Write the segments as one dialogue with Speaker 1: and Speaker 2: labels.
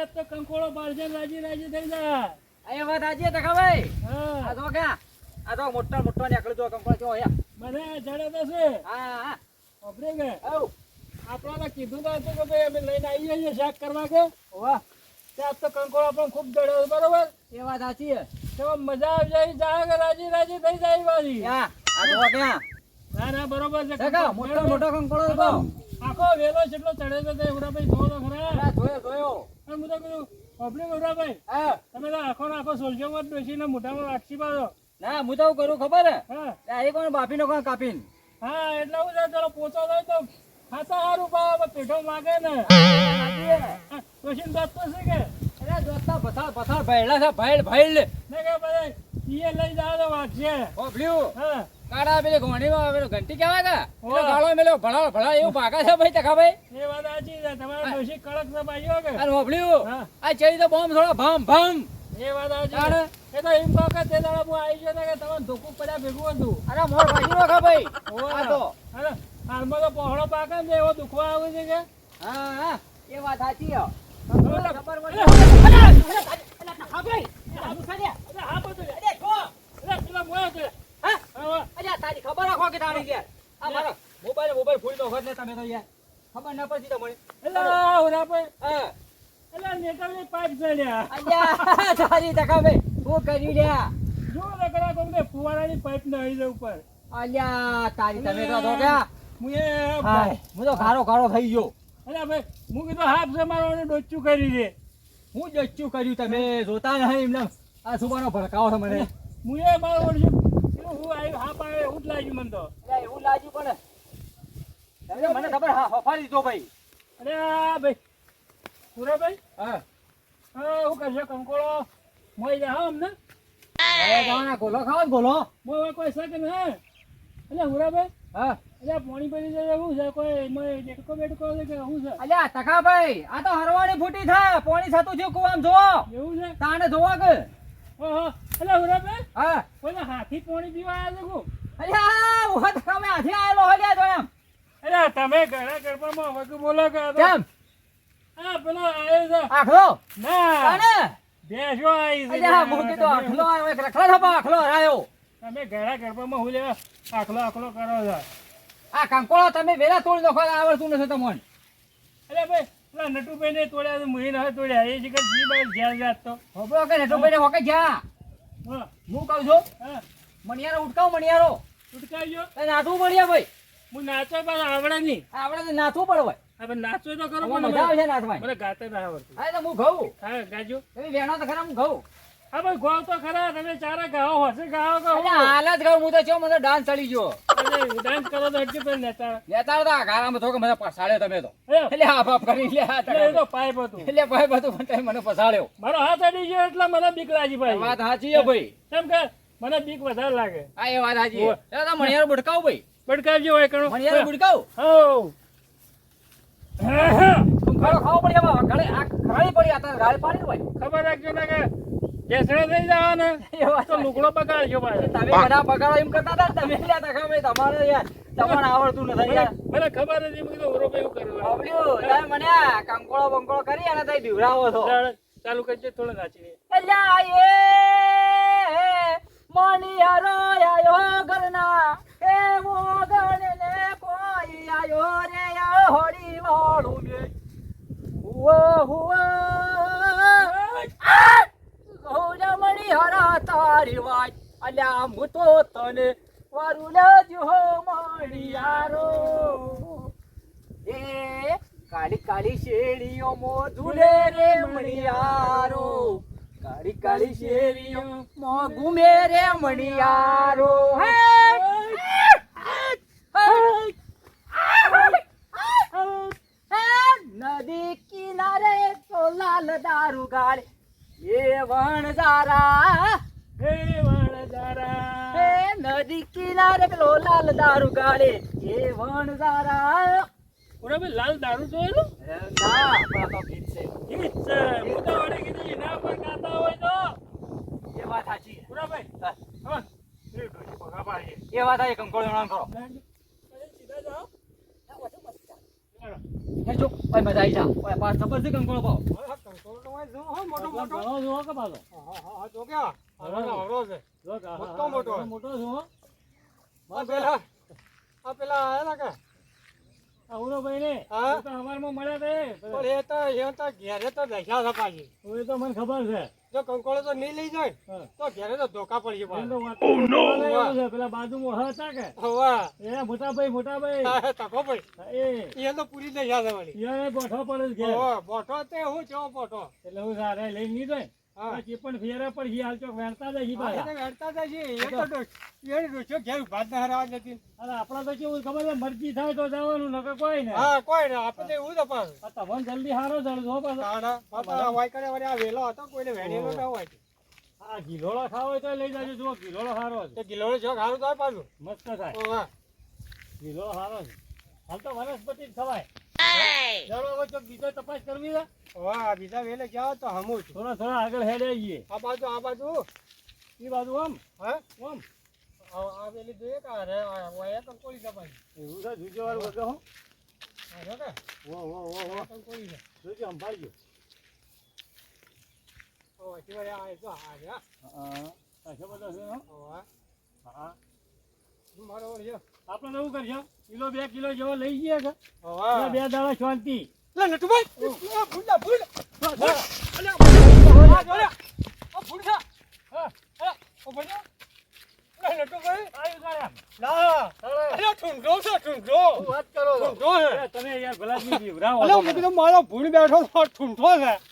Speaker 1: આજ તો કંકોળો બારજે રાજી રાજી થઈ જાય.
Speaker 2: અહીંયા વાત આજે તખાભાઈ આ
Speaker 1: હા.
Speaker 2: તો કા આ તો મોટા મોટો નીકળ્યો તો કંકોળો જો હે
Speaker 1: મને જડે તો છે.
Speaker 2: હા હા.
Speaker 1: ઓબરે કે?
Speaker 2: આવ.
Speaker 1: આપણે તો કીધું તો હતું કે ભાઈ અમે લઈને આવી જઈએ શાક કરવા કે?
Speaker 2: વાહ
Speaker 1: ત્યાં તો કંકોળો પણ ખૂબ જડ્યો બરોબર?
Speaker 2: એ વાત સાચી
Speaker 1: તો મજા આવી જાય જાય કે રાજી રાજી થઈ જાય બાજી
Speaker 2: હા આ તો ક્યાં
Speaker 1: ના ના બરોબર છે
Speaker 2: મોટો મોટો કંકોડો તો
Speaker 1: આખો વેલો જેટલો ચડે તે ઉડાભાઈ જોવો તો ખરા.
Speaker 2: હા જોયો જોયો.
Speaker 1: પણ હું તો કીધું વાપરે ઉડાભાઈ
Speaker 2: હા.
Speaker 1: તમે તો આખો આખો સોલજો માં બેસીને મોઢામાં વાટસી પાડો
Speaker 2: ના હું તો કરું ખબર હે?
Speaker 1: હા.
Speaker 2: એ કોણ બાફી નો કોણ કાપીને?
Speaker 1: હા એટલે હું ચલો પોચો થાય તો ખાતા સારું પાવે પેઠો માગે ને. પછી ડોશીને તો છે કે?
Speaker 2: અરે દોસ્તા પથાર પથાર ભેળા છે ભેળ ભેળ
Speaker 1: ને કે બધા ઈએ લઈ જાવ તો વાગશે.
Speaker 2: ઓભલ્યું.
Speaker 1: હા.
Speaker 2: કાળા પેલી ઘોણીમાં પેલો ઘંટી કહેવાય કે. પેલો ગાળો મેલો ભળા ભળા એવું ભાગા છે ભાઈ તખાભાઈ
Speaker 1: એ વાત સાચી છે તમારે ડોશી કડક છે પાછો કે?
Speaker 2: અરે ઓભલ્યું આ ચડી તો બોમ્બ થોડો ભમ ભમ.
Speaker 1: એ વાત સાચી? એ તો એમ કહો કે તે દાડા હું આવી ગયો કે તમને ધોકું પડ્યા ભેગું હતું.
Speaker 2: અરે મોર ભાગી નો ખા ભાઈ. આ તો.
Speaker 1: અરે હાલમાં તો પહોળો પાકે ને એવો દુખવા આવે છે કે?
Speaker 2: હા હા. એ વાત સાચી હો
Speaker 1: અરે,
Speaker 2: ખબર
Speaker 1: અરે,
Speaker 2: હા ભાઈ આ મુસાડિયા.
Speaker 1: અરે, હા બધું લે.
Speaker 2: અરે જો
Speaker 1: અરે, પેલા મોયા છે.
Speaker 2: હા
Speaker 1: હા, હા.
Speaker 2: અરે તારી ખબર રાખો કે તારી યાર આ મારો મોબાઈલ મોબાઈલ ફૂલ નો ને તમે તો યાર. ખબર ના પડતી તમને.
Speaker 1: એલા, ઉરાભાઈ,
Speaker 2: હા.
Speaker 1: એલા, નેતાની પાઇપ ચડ્યા.
Speaker 2: અલ્યા તારી તકા બે હું કરી રહ્યા?
Speaker 1: જો ને કરા કોક ને ફુવારાની પાઇપ નાખી દે ઉપર.
Speaker 2: અલ્યા તારી તમે તો તો
Speaker 1: હું એ
Speaker 2: હું તો ઘારો ઘારો થઈ ગયો.
Speaker 1: અલ્યા ભાઈ, હું કીધું હાફ અને ડોચું કરી દે.
Speaker 2: હું જચ્ચું કર્યું તમે જોતા નહીં એમને આ સુબાનો ભડકાવો છે મને.
Speaker 1: હું એ મારો હું આવી હાફ આવે એવું જ લાગ્યું મને તો.
Speaker 2: એવું લાગ્યું પણ મને ખબર હા હફાડી દીધો ભાઈ.
Speaker 1: અરે ભાઈ, ઉરાભાઈ,
Speaker 2: હા.
Speaker 1: હા, હું કરશે કંકોળો મોઈ જા હો અમને.
Speaker 2: હવે જવાના ગોલો ખાવો ગોલો.
Speaker 1: મોય કોઈ શકે ને હે? અલા, ઉરાભાઈ,
Speaker 2: હા.
Speaker 1: અલા, પાણી પડી જાય એવું છે કોઈ એમાં ડેટકો બેટકો છે કે છે?
Speaker 2: અલ્યા તકા આ તો હરવાની ફૂટી થાય પાણી થતું થયું કુવામ જોવો
Speaker 1: એવું છે?
Speaker 2: તાને જોવો કે
Speaker 1: ઓહો અલ્યા હુરાભાઈ
Speaker 2: હા.
Speaker 1: કોઈ હાથી પાણી પીવા આવ્યા છો
Speaker 2: અલ્યા ઊભા તમે હાથી આવેલો હલ્યા તો એમ.
Speaker 1: અરે તમે ઘણા ગરબામાં વગર બોલો કે
Speaker 2: કેમ?
Speaker 1: આ પેલો છે.
Speaker 2: આખલો?
Speaker 1: ના.
Speaker 2: તાને
Speaker 1: બેસો છે
Speaker 2: મૂકી તો આખલો એક રખડા થપા આખલો આવ્યો
Speaker 1: તમે ઘણા ગરબામાં હું લેવા આખલો આખલો કરો છો.
Speaker 2: આ કંકોળો તમે વેલા તોડી નાખો આવડતું નથી તમને.
Speaker 1: અરે ભાઈ પેલા નટુભાઈ ને તોડ્યા તો મુહી ના તોડ્યા એ જગ્યા જી ભાઈ જ્યાં જાત તો.
Speaker 2: હોબળો કે નટુભાઈ ને હોકે જા
Speaker 1: હા.
Speaker 2: હું કહું છું?
Speaker 1: હા.
Speaker 2: મણિયારો ઉટકાવ મણિયારો.
Speaker 1: છૂટકાઈ ગયો
Speaker 2: મણિયા ભાઈ.
Speaker 1: હું નાચો પણ આવડે નહીં.
Speaker 2: આવડે તો નાચવું પડે
Speaker 1: હવે નાચો તો કરો
Speaker 2: આમાં
Speaker 1: પણ
Speaker 2: મજા આવે
Speaker 1: મને-
Speaker 2: છે નાથમાં
Speaker 1: મને ગાતે ના આવડતું.
Speaker 2: હા તો હું ઘઉં
Speaker 1: હા ગાજો.
Speaker 2: તમે વેણો તો ખરા હું ઘઉં
Speaker 1: હા ભાઈ ગો તો ખરા તમે ચારા ગાઓ હશે ગાઓ
Speaker 2: તો હાલત ઘઉં હું તો છો મને ડાન્સ ચડી ગયો.
Speaker 1: ડાન્સ કરો તો હજી પણ નેતા
Speaker 2: લેતા હતા ગારામાં થોકે મને પસાડ્યો તમે તો. એટલે આ બાપ કરી લે આ.
Speaker 1: તો પાઇપ હતું.
Speaker 2: એટલે ભાઈ હતું પણ તમે મને પસાડ્યો
Speaker 1: મારો હાથ અડી ગયો એટલે મને બીક લાગી ભાઈ.
Speaker 2: વાત સાચી છે ભાઈ.
Speaker 1: કેમ કે મને બીક વધારે લાગે.
Speaker 2: આ એ વાત સાચી. એ તો મણિયાર બુડકાવ ભાઈ.
Speaker 1: પડકાવજો હોય કણો.
Speaker 2: મણિયારો બુડકાવ
Speaker 1: હો.
Speaker 2: ખાડો ખાવો પડી હવે ગળે આ ગાળી પડી આ તારે ગાળી પાડી હોય.
Speaker 1: ખબર રાખજો ને કે બેસણે થઈ જવાના. તો લુકડો બગાડજો ભાઈ.
Speaker 2: તમે બધા બગાડો એમ કરતા હતા તમે લ્યા તખા ભાઈ તમારે યાર તમારે આવડતું નથી યાર.
Speaker 1: મને ખબર હતી મેં કીધું ઓરો એવું કરવું
Speaker 2: બાબલ્યું, તમે મને કંકોળો બંકોળો કરી અને તઈ બીવડાવો છો.
Speaker 1: ચાલ, ચાલુ કરજો થોડો નાચી
Speaker 2: અલ્યા એ મણિયારો આયો ઘરના. એ મોગણને કોઈ આયો રે હોડી વાળું મે. હુઓ હુઓ! ગૌરા મણિયારા તારી વાત. અલ્યા હું તો તને વારું લેજો મણિયારો કાળી કાળી શેરીઓ મો ઝૂલે રે મણિયારો કાળી કાળી શેરીઓ મો ઘૂમે રે મણિયારો. હે! નદી કિનારે તો લાલ દારૂ ગાળે. એ વણઝારા!
Speaker 1: હે વણઝારા!
Speaker 2: હે નદી કિનારે પેલો લાલ દારૂ ગાળે. એ વણઝારા!
Speaker 1: ઓરે લાલ દારૂ જોયેલો?
Speaker 2: ના છે.
Speaker 1: ઈ છે. કીધું ગાતા હોય તો
Speaker 2: એ વાત સાચી છે.
Speaker 1: ઓરે ભાઈ
Speaker 2: હા.
Speaker 1: હા એ ડોશી પગા પાડીએ
Speaker 2: એ વાત આ કંકોળ જણાવ કરો જો ભાઈ મજા આવી જા ઓય પાસ જબરજસ્ત કંકોળ પાવ
Speaker 1: હવે આ કંકોડો
Speaker 3: મોટો
Speaker 4: ભગવાન
Speaker 3: મોટો
Speaker 4: ઘણો જો કે પાછો
Speaker 3: હા, હા, હા, જો કે હરો આવડો આવડો છે
Speaker 4: જો કે હા,
Speaker 3: મોટો
Speaker 4: હા,
Speaker 3: મોટો.
Speaker 4: મોટો છું હો.
Speaker 3: પેલા આ પેલા આયા ના કે
Speaker 4: આ ઉરોભાઈ ને
Speaker 3: હા?
Speaker 4: એ તો અમારમાં મળ્યા તે.
Speaker 3: પણ એ તો એ તો ઘેરે તો દશા છે પાછી.
Speaker 4: એ તો મને ખબર છે.
Speaker 3: જો કંકોળો તો નહીં લઈ જાય. તો ઘેરે તો ધોકા પડી જાય
Speaker 4: બાજુ છે, પેલા બાજુમાં હતા કે?
Speaker 3: હવા
Speaker 4: એ મોટાભાઈ મોટાભાઈ.
Speaker 3: તકો ભાઈ
Speaker 4: એ.
Speaker 3: એ તો પૂરી દશા છે વળી.
Speaker 4: એ બોઠો પડે છે ઘેર.
Speaker 3: ઓહો, તે હું ચો બોઠો.
Speaker 4: એટલે હું સારા લઈ નહીં ને
Speaker 3: હા.
Speaker 4: પછી પણ ફેરે પર ઈ હાલ ચોક વેણતા જાય ઈ પાછા.
Speaker 3: એને વેડતા એ તો એ ડોશો ઘેર ઊભા ના હરાવા જતી
Speaker 4: અરે આપણા તો કેવું ખબર મરજી થાય તો જવાનું નકર કોઈ ને.
Speaker 3: હા કોઈ ને. આપણે એવું તો પાછું
Speaker 4: આ તમને જલ્દી હારો જડજો પાછો.
Speaker 3: તાણા બાપા વાય કરે વળી આ વેલો હતો કોઈને વેણેલો ના હોય.
Speaker 4: આ ગિલોળો ખાવો હોય તો લઈ જાજો જુઓ ગિલોળો હારો છે.
Speaker 3: તો ગિલોડો જો ખારું થાય પાછું.
Speaker 4: મસ્ત થાય. ગિલોળો હારો છે. હાલ તો વનસ્પતિ જ ખવાય. બીજો તપાસ કરવી છે.
Speaker 3: આ બીજા વેલે જાઓ તો હમું છું.
Speaker 4: થોડા થોડા આગળ હેડે જઈએ
Speaker 3: આ બાજુ આ બાજુ.
Speaker 4: એ બાજુ આમ
Speaker 3: હા?
Speaker 4: આમ.
Speaker 3: આ આ પેલી જોઈએ કે અરે આ વાયા કંકોળી છે
Speaker 4: એવું છે? જુજો વાળું વગર હું.
Speaker 3: આ જો કે?
Speaker 4: ઓ ઓ ઓ ઓ
Speaker 3: આ કંકોળી છે.
Speaker 4: જોજો સંભાળજો.
Speaker 3: હજી વળી આ જો આ રે આ.
Speaker 4: હા. પાછો બધો છે હો. હા.
Speaker 3: મારો જો.
Speaker 4: આપણે નવું શું કરશો? કિલો બે કિલો જેવો લઈ ગયા કે? બે દાડા શાંતિ.
Speaker 3: લે નટુભાઈ! ભૂલ ભૂલ છે. છે?
Speaker 4: છો? તમે યાર ભલા જીવરાવો છો
Speaker 3: મારો ભૂલ બેઠો ઠૂંઠો છે.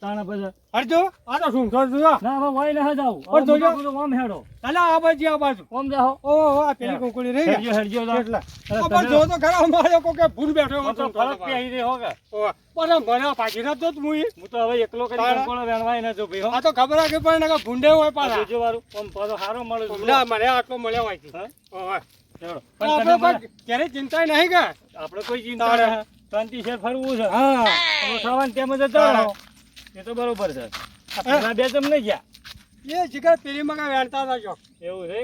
Speaker 4: તાણે પછી
Speaker 3: હરજો આ તો ઠુંઠો જ છે.
Speaker 4: ના હવે વઈ ના જાવ.
Speaker 3: પણ જોજો.
Speaker 4: ઓમ હેડો.
Speaker 3: અલ્યા આ બાજુ આ બાજુ.
Speaker 4: ઓમ જાઓ.
Speaker 3: ઓહો આ પેલી કુકડી રહી.
Speaker 4: હેડજો હેડજો જાઓ.
Speaker 3: પણ જો તો ખરા અમારે કોકે ભૂલ બેઠો
Speaker 4: આમ તો. ફરક પહેરી દે હો કે.
Speaker 3: પણ મને ભાજી ના તો મુઈ.
Speaker 4: હું તો હવે એકલો કરી
Speaker 3: તાણે.
Speaker 4: વેણવાય ના જો ભાઈ
Speaker 3: આ તો ખબર કે પણ નકર ભૂંડે હોય પાછા.
Speaker 4: જોજો વાળું ઓમ પાછો હારો મળે છે.
Speaker 3: ના મને આટલો મળ્યો હોય છે.
Speaker 4: હા?
Speaker 3: ક્યારેય ચિંતા નહીં કે?
Speaker 4: આપડે કોઈ ચિંતા શાંતિ છે ફરવું છે.
Speaker 3: હા.
Speaker 4: ખાવાનું તેમ જ એ તો બરોબર છે. આ પેલા બે તમને ગયા?
Speaker 3: એ જીગર પેલી મગા વેણતા હતા જો.
Speaker 4: એવું છે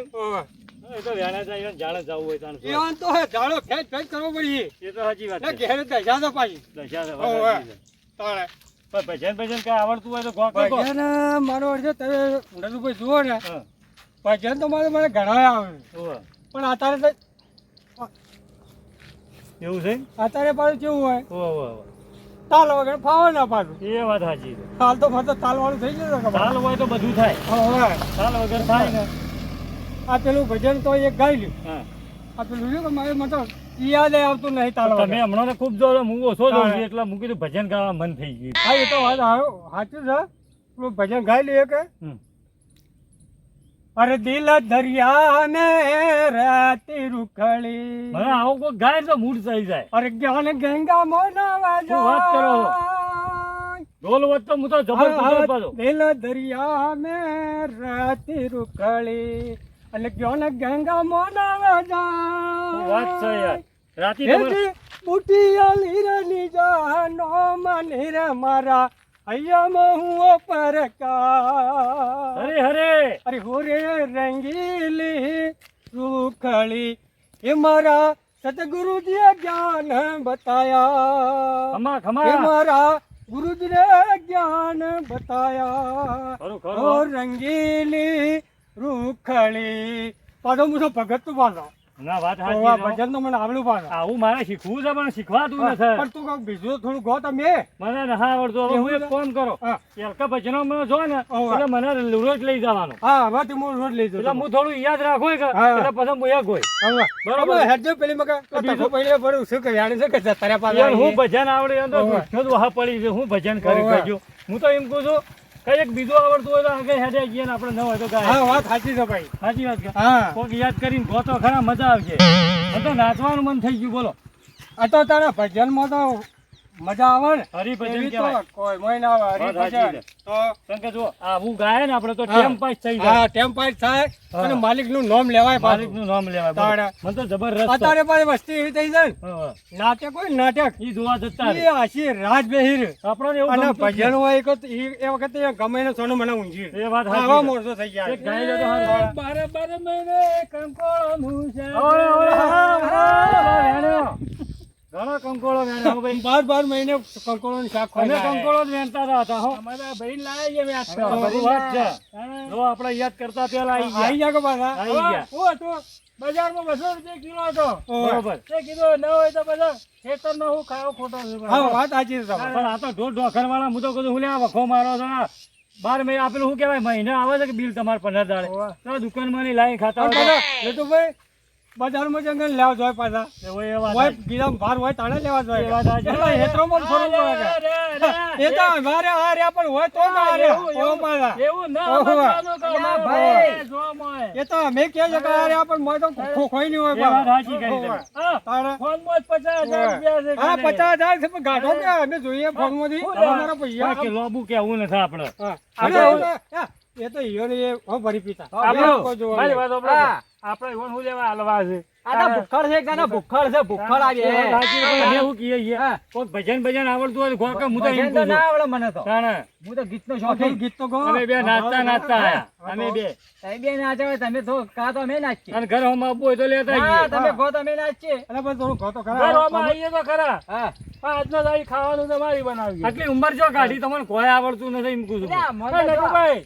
Speaker 4: એ તો વેણા જાય જાણે જવું હોય તાણે
Speaker 3: એ તો ઝાડો ખેંચ ખેંચ કરવો પડી.
Speaker 4: એ તો સાચી વાત છે.
Speaker 3: ઘેર દશા તો પાછી.
Speaker 4: દશા છે.
Speaker 3: તાણે.
Speaker 4: પણ ભજન ભજન કઈ આવડતું હોય તો ગો કહો.
Speaker 3: ભજન મારો અર્થ તમે નટુભાઈ જુઓ ને ભજન તો મારે મને ઘણા આવે. પણ અત્યારે તો
Speaker 4: એવું છે
Speaker 3: અત્યારે પાછું કેવું હોય. તાલ વગર ફાવે ના પાછું.
Speaker 4: એ વાત સાચી
Speaker 3: તાલ તો મારે તાલ વાળું થઈ ગયું
Speaker 4: તાલ હોય તો બધું થાય.
Speaker 3: હવે.
Speaker 4: તાલ વગર થાય ને.
Speaker 3: આ પેલું ભજન તો એક ગાઈ લ્યું. આ પેલું લ્યું કે મારે મતલબ યાદ આવતું નહીં તાલ
Speaker 4: તમે હમણાં ખૂબ જો હું ઓછો જોઉં છું એટલે મૂકી કીધું ભજન ગાવા મન થઈ ગયું.
Speaker 3: હા એ તો વાત સાચું છે. પેલું ભજન ગાઈ લઈએ કે. અરે દિલ દરિયા ને રાતી રૂખડી.
Speaker 4: ભલે આવો કોઈ ગાય તો મૂડ થઈ જાય.
Speaker 3: અરે જ્ઞાન ગંગા મોનાવા
Speaker 4: શું વાત કરો? ઢોલ વત તો હું તો જબર કૂદો પાછો.
Speaker 3: દિલ દરિયા ને રાતી રૂખડી. અને જ્ઞાન ગંગા મોનાવા
Speaker 4: શું વાત છે યાર? રાતે તમારે
Speaker 3: બુટિયા લીરની જાનો મને રે મારા. અહીંયા હું પર કા
Speaker 4: હરે હરે.
Speaker 3: અરે હોરે રંગીલી રૂખડી. એ મારા સતગુરુજીએ જ્ઞાન બતાયા.
Speaker 4: ખમા
Speaker 3: એ
Speaker 4: ખમા.
Speaker 3: મારા ગુરુજીને જ્ઞાન બતાયા. ઓ રંગીલી રૂખળી પાછો મુસો ભગત તું પાછો.
Speaker 4: ના વાત સાચી
Speaker 3: ભજન તો મને આવડું પાછો
Speaker 4: આવું મારે શીખવું છે પણ શીખવાતું નથી.
Speaker 3: પણ તું કહું બીજું થોડું ગો તમે
Speaker 4: મને ના આવડતું હવે હું એક ફોન કરો. એલકા ભજનો મને જો ને એટલે મને રોજ લઈ જવાનો.
Speaker 3: હા હવે હું રોજ લઈ
Speaker 4: એટલે હું થોડું યાદ રાખું કે એટલે પછી હું એક હોય. બરોબર.
Speaker 3: હેડજો પેલી મકા તો
Speaker 4: બીજું-
Speaker 3: પહેલે પડ્યું શું કે જાણે છે કે તારા પાસે
Speaker 4: હું ભજન આવડે તો જ વહા પડી છે હું ભજન કરી કહેજો હું તો એમ કહું છું કઈ એક બીજું આવડતું હોય તો આગળ હેડે ગયે ને આપણે ન હોય તો ગાય.
Speaker 3: હા વાત સાચી છે ભાઈ.
Speaker 4: સાચી વાત
Speaker 3: હા.
Speaker 4: કોક યાદ કરીને ગોતો ખરા મજા આવશે. તો નાચવાનું મન થઈ ગયું બોલો.
Speaker 3: આ તો તારા ભજનમાં તો મજા આવે ને
Speaker 1: હરિભજન કહેવાય.
Speaker 3: કોઈ મોય ના આવે હરિભજન તો
Speaker 1: કારણ કે જો હું ગાય ને આપણે તો ટેમ પાસ થઈ જાય
Speaker 3: હા ટેમ પાસ થાય અને માલિકનું નામ લેવાય
Speaker 1: માલિકનું નામ લેવાય
Speaker 3: તાણે.
Speaker 1: મને તો જબરદસ્ત
Speaker 3: અત્યારે પાસે વસ્તી એવી થઈ જાય ને. નાટક કોઈ નાટક
Speaker 1: ઈ જોવા જતા
Speaker 3: એ. આશી રાજ બેહીર.
Speaker 1: આપણને એવું
Speaker 3: અને ભજન હોય એક એ વખતે એ ગમે ને સોનું મને ઊંઘી
Speaker 1: એ વાત હા
Speaker 3: આવા મોરસો થઈ ગયા
Speaker 1: એક ગાય તો હારું.
Speaker 3: બારે બારે મહિને કંકોળ મુજે
Speaker 1: ઓય, ઓય, હા, હા, હા, વેણ્યો. ઘણો કંકોળો વેણ્યો ભાઈ.
Speaker 3: બાર બાર મહિને કંકોળોનું શાક
Speaker 1: અમે કંકોળો જ વેણતા હતા હો.
Speaker 3: અમારા ભાઈને લાયા છે મેં તો.
Speaker 1: વાત છે. જો આપણે યાદ કરતા પેલા આવી
Speaker 3: આઈ
Speaker 1: ગયા
Speaker 3: ગયા કે પાછા?
Speaker 1: આઈ ગયા.
Speaker 3: હું હતું? બજારમાં બસો રૂપિયા કિલો હતો
Speaker 1: બરોબર
Speaker 3: તે કીધું ન હોય તો બધા ખેતરનો હું ખાયો ખોટો હા વાત સાચી છે
Speaker 1: પણ આ તો ઢોર ઢોખર વાળા હું તો કીધું હું વખો મારો છો બાર મહિને આપેલું શું કેવાય મહિને આવે છે કે બિલ તમારે પંદર દાડે દુકાનમાં લાઈ ખાતા
Speaker 3: લેતુભાઈ, બજારમાં જંગલ લેવા જોઈએ પાછા.
Speaker 1: હોય.
Speaker 3: ગીરામાં ભાર હોય તાણે લેવા જોઈએ હેતરોમાં જ ફરવું પડે એ તો અમારે આ રહ્યા પણ હોય તો ના
Speaker 1: એવું.
Speaker 3: ઓ મારા.
Speaker 1: એવું ના
Speaker 3: ભાઈ. એ તો અમે કે છે કે આ રહ્યા પણ મોય તો ખો- ખોઈ નહીં હોય.
Speaker 1: ફોનમાં જ પચાસ હજાર રૂપિયા છે
Speaker 3: હા
Speaker 1: ખાલી.
Speaker 3: પચાસ હજાર છે પણ ગાઢો કે અમે જોઈએ ફોનમાંથી અમારા પૈસા
Speaker 1: કે લોબુ કેવું નથી આપણે. આપણે
Speaker 3: એ તો- હા, ને એ ભરી પીતા.
Speaker 1: આપણો મારી વાત સાંભળો.
Speaker 2: હા.
Speaker 1: આપણે ઈવોને શું લેવા હાલવા છે
Speaker 2: આ તો ભૂખડ છે કે ના ભૂખડ છે ભૂખડ આવી
Speaker 1: એ વાત સાચી છે, પણ કહીએ છીએ?
Speaker 2: હા.
Speaker 1: ભજન ભજન આવડતું હોય તો હું તો એમ
Speaker 2: ના આવડે મને તો હું તો ગીતનો શોખીન
Speaker 3: ગીત તો ગો.
Speaker 1: અમે બે નાચતા નાચતા આયા. અમે બે
Speaker 2: તમે બે નાચો હોય, તમે તો કા તો અમે નાચીએ
Speaker 1: અને ઘર હોમ આપવું હોય તો લેતા આવીએ.
Speaker 2: તમે ગો તો અમે નાચીએ
Speaker 3: અને પણ થોડું ગો તો ખરા.
Speaker 1: ઘર હોમ આવીએ તો ખરા
Speaker 2: હા
Speaker 1: આજનો દાઈ ખાવાનું તમારી બનાવી આટલી ઉંમર જો કાઢી તમને કોઈ આવડતું નથી એમ કહું છું. હા,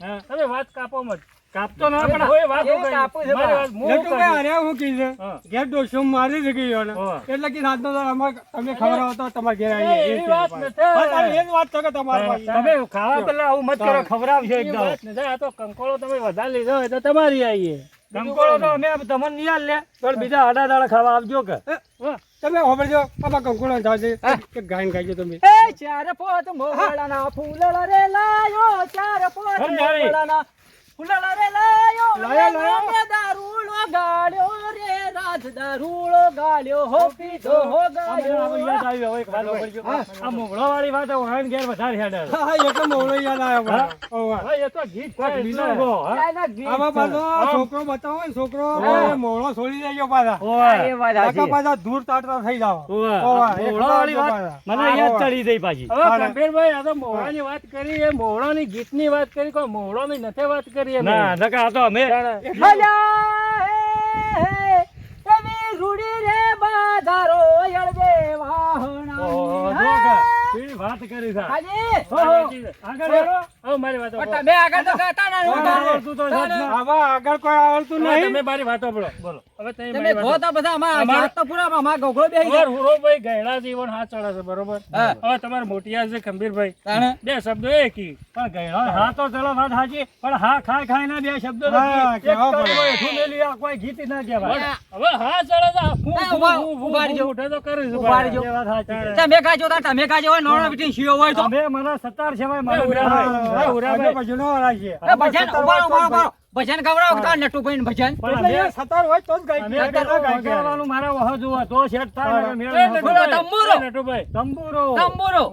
Speaker 3: હા.
Speaker 1: તમે વાત કાપો મત કાપતો ના પણ કોઈ વાત હું
Speaker 2: કાપું છે
Speaker 1: મારી
Speaker 2: બા.
Speaker 1: વાત હું
Speaker 3: કીધું. છે? ઘેર ડોશો મારી જ ગયો ને. એટલે કે રાત નો અમારે તમે ખબર તો તમારે ઘેર
Speaker 1: આવી
Speaker 3: એ
Speaker 1: વાત નથી.
Speaker 3: બસ એ જ વાત છે કે તમાર પાસે.
Speaker 1: તમે ખાવા પેલા આવું મત કરો ખવડાવશો
Speaker 3: છે
Speaker 1: એકદમ.
Speaker 3: વાત
Speaker 1: નથી. આ તો કંકોળો તમે વધારે લીધો હોય તો તમારી આવીએ. કંકોળો તો અમે તમને નહીં આલ લે. પણ બીજા આડા દાડા ખાવા આવજો કે.
Speaker 3: તમે હોભળજો આમાં કંકોળો જાવ છે કે ગાયન ગાઈજો તમે.
Speaker 2: એ ચાર પોત મોહળાના ફૂલડા રે લાયો ચાર પોત
Speaker 1: સમજાવી.
Speaker 2: ફૂલડા રે લાયો
Speaker 3: લાયો, લાયો.
Speaker 2: રે ગાળ્યો રે રાજ દારૂડો ગાળ્યો હો પીધો હો
Speaker 1: અમે હવે યાદ
Speaker 2: ગાળ્યો
Speaker 1: હવે એક વાત સાંભળજો. આ મોગળાવાળી વાત વહાણ ઘેર વધારે હેડે
Speaker 3: હા હા એટલે યાદ આવ્યો. ઓવા.
Speaker 1: એ તો ગીત છે
Speaker 3: બીજો ગો, પાછો છોકરો બતાવો ને છોકરો મોળો છોડી દેજો પાછા.
Speaker 1: ઓય.
Speaker 2: એ વાત
Speaker 3: પાછા દૂર તાટતા થઈ
Speaker 1: જાવ
Speaker 3: ઓવા,
Speaker 1: વાત મને યાદ ચડી ગઈ પાછી.
Speaker 3: હવે
Speaker 1: હવે આ તો મોહળાની વાત કરી એ મોહળાની ગીતની વાત કરી કોઈ મોહળાની નથી વાત કરી. અમે.
Speaker 3: ના,
Speaker 1: નકા આ તો અમે
Speaker 2: અલ્યા હે હે એવી રૂડી રે બાધારો યળવે વાહણા
Speaker 1: વાત કરી સા
Speaker 2: હાજી
Speaker 1: આગળ મારી વાતો
Speaker 2: તમે આગળ તો કહેતા ના
Speaker 1: આવડતું તો છે જ ને.
Speaker 3: આવા આગળ કોઈ આવડતું નહીં.
Speaker 1: તમે મારી વાતો બોલો. બોલો. હવે તમે
Speaker 2: તમે ગોતા બધા અમાર- જાત તો પૂરા અમારા ગોગળો બેહી
Speaker 1: અમાર
Speaker 2: ગયા.
Speaker 1: હુરોભાઈ ગયડા જીવન હાથ ચડે છે બરોબર?
Speaker 2: હા.
Speaker 1: હવે તમારે મોટિયા છે ખંભીરભાઈ બે શબ્દો એકી પણ ગયડા હા તો ચલો વાત સાચી પણ હા ખાય ખાય ના બે શબ્દો
Speaker 3: હા,
Speaker 1: એક તો. કોઈ હેઠું મેલી આ કોઈ ગીત ના કહેવાય.
Speaker 2: હા.
Speaker 1: હવે હા ચડે ફૂ,
Speaker 2: હા,
Speaker 1: ફૂ,
Speaker 2: ઉભા-
Speaker 1: ફૂ, ફૂ,
Speaker 2: ઊભા રહેજો.
Speaker 1: ફૂ ઉઠે તો કરે. એ છે.
Speaker 2: તમે તા તમે હોય નોણા બીટી શિયો હોય તો.
Speaker 1: તમે મને સત્તાર છે ભાઈ મારા
Speaker 3: ભજનો
Speaker 2: નટુભાઈ
Speaker 3: એટલે સતાર હોય તો જ ગયા,
Speaker 1: પેલા
Speaker 3: ગાઈ ગયા.
Speaker 1: વગાડવાનું મારા વહ જુઓ તો સેટ થાય
Speaker 3: હા.
Speaker 1: નકર મેળ
Speaker 3: એ
Speaker 1: ન પડે.
Speaker 2: બોલો, તંબુરો.
Speaker 1: નટુભાઈ તંબુરો
Speaker 2: તંબુરો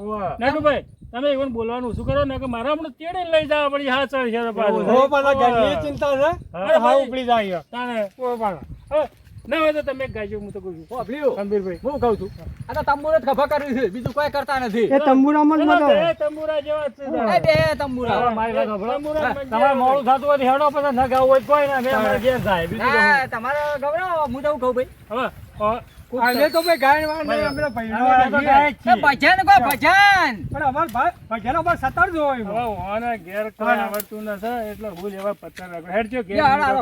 Speaker 1: નટુભાઈ તમે એવું બોલવાનું શું કરો ને કે મારા હમણાં તેડે લઈ જવા પડી હા ચડ છે પાછું.
Speaker 3: ચિંતા છે
Speaker 1: હા,
Speaker 3: ઉપડી જાય
Speaker 1: તાણે.
Speaker 3: પાછા.
Speaker 1: ના હોય તો તમે જ હું તો કહું છું. ગંભીરભાઈ
Speaker 2: હું કહું છું. આ તો તંબુરો જ ખભા કર્યું છે. બીજું કોઈ કરતા નથી.
Speaker 3: એ તંબુરામાં જ
Speaker 1: પેલા
Speaker 3: મજા
Speaker 1: તંબુરા જેવા છે
Speaker 2: એ બે તંબુરા.
Speaker 1: મારી વાત
Speaker 2: તંબુરા
Speaker 1: તમારે મોડું થતું હોય હેડો પછી ન ગાવું હોય કોઈ ના. મેં અમારે ઘેર થાય બીજું
Speaker 2: તમારે ગવડાવો હું તો કહું ભાઈ.
Speaker 1: હવે
Speaker 3: અમે તો ભાઈ ગાયન વાળા અમે તો ભજનો
Speaker 1: અમે તો ગાય જ
Speaker 3: રાખીએ.
Speaker 1: છીએ.
Speaker 2: એ ભજન કો ભજન.
Speaker 3: પણ અમાર ભાઈ ભજનો પર સતાર હોય
Speaker 1: ઓને ઘેર કોઈ આવડતું નથી. એટલે હું લેવા પત્તા રાખો. ઘેર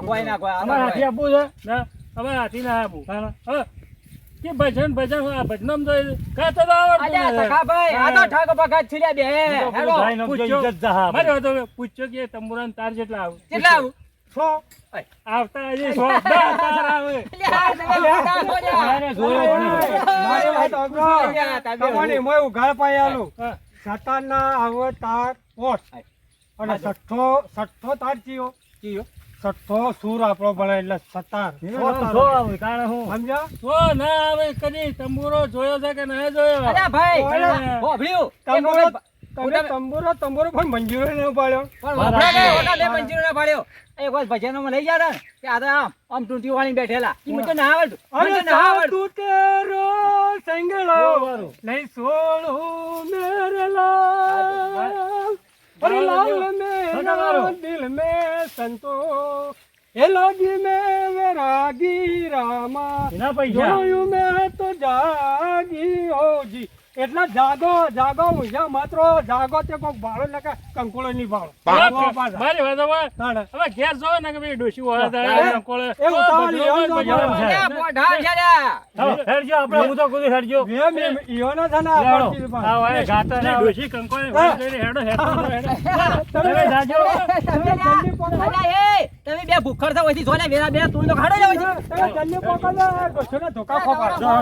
Speaker 2: કોઈ ના, કોઈ,
Speaker 1: અમારે. હાથી આપવું છે? ના? અમારે હાથી ના હવે કે ભજન ભજન આ ભજનમ તો કાતો તો આવડતું
Speaker 2: અલ્યા આ તો ઠગ ભગત બે હેલો.
Speaker 1: મારી હવે પૂછજો કે તંબુરાન તાર જેટલા આવે.
Speaker 2: કેટલા આવું?
Speaker 3: છો
Speaker 1: આવતા હજી સો. તાર આવે.
Speaker 3: તમારી મોય ઉઘાડ આલું. અને સઠ્ઠો સઠ્ઠો તાર ચિયો.
Speaker 2: ચિયો.
Speaker 3: સટ્ટો સૂર આપણો ભણે એટલે સતાર. સમજ્યા?
Speaker 1: તો ના આવે કદી. તંબુરો જોયો છે કે નહીં જોયો?
Speaker 2: અલ્યા ભાઈ
Speaker 3: તંબુરો તમે તંબુરો તંબુરો પણ મંજૂરો ન પાડ્યો
Speaker 2: પણ મંજીરો ના પાડ્યો. એક વખત ભજનોમાં લઈ ગયા હતા ને, કે આ તો આમ આમ ટૂંટી વાળી બેઠેલા. ઈ મને તો ના આવડતું. મને
Speaker 3: અરે
Speaker 2: ના આવડતું.
Speaker 3: તેરો સંગળો નહીં સોળું મેરે લાલ અરે લાલ મેરા દિલ में સંતો. એ લોગી में વૈરાગી રામા. જોયું મે તો જાગી હોજી. એટલા જાગો જાગો ઊંઝા માત્ર જાગો તે કોક ભાડો નકા કંકોળો ની ભાડો
Speaker 1: મારી વાત હવે હવે ઘેર જો ને કે ભાઈ ડોશી થાય
Speaker 3: એ,
Speaker 1: નકોળે.
Speaker 3: એ ઉતાવળ
Speaker 1: તો
Speaker 3: ઈયોનો
Speaker 1: ભજનો
Speaker 3: ભાવ.
Speaker 1: ભજનો
Speaker 2: અલ્યા, પોઢા છે લ્યા.
Speaker 3: મે મેં ઈયોનો છે ને આ હોય ગાતા
Speaker 1: ને ડોશી કંકોળો હેડો, હેડો.
Speaker 3: તમે જાજો.
Speaker 2: તમે જલ્દી અલ્યા, એ, તમે બે ભૂખડ છો, ઓયથી જો ને, વેલા બે તું તો ખાડો જાવ છે
Speaker 3: તમે જલ્દી પકડો, ડોશીને ધોકા ખોપાડો.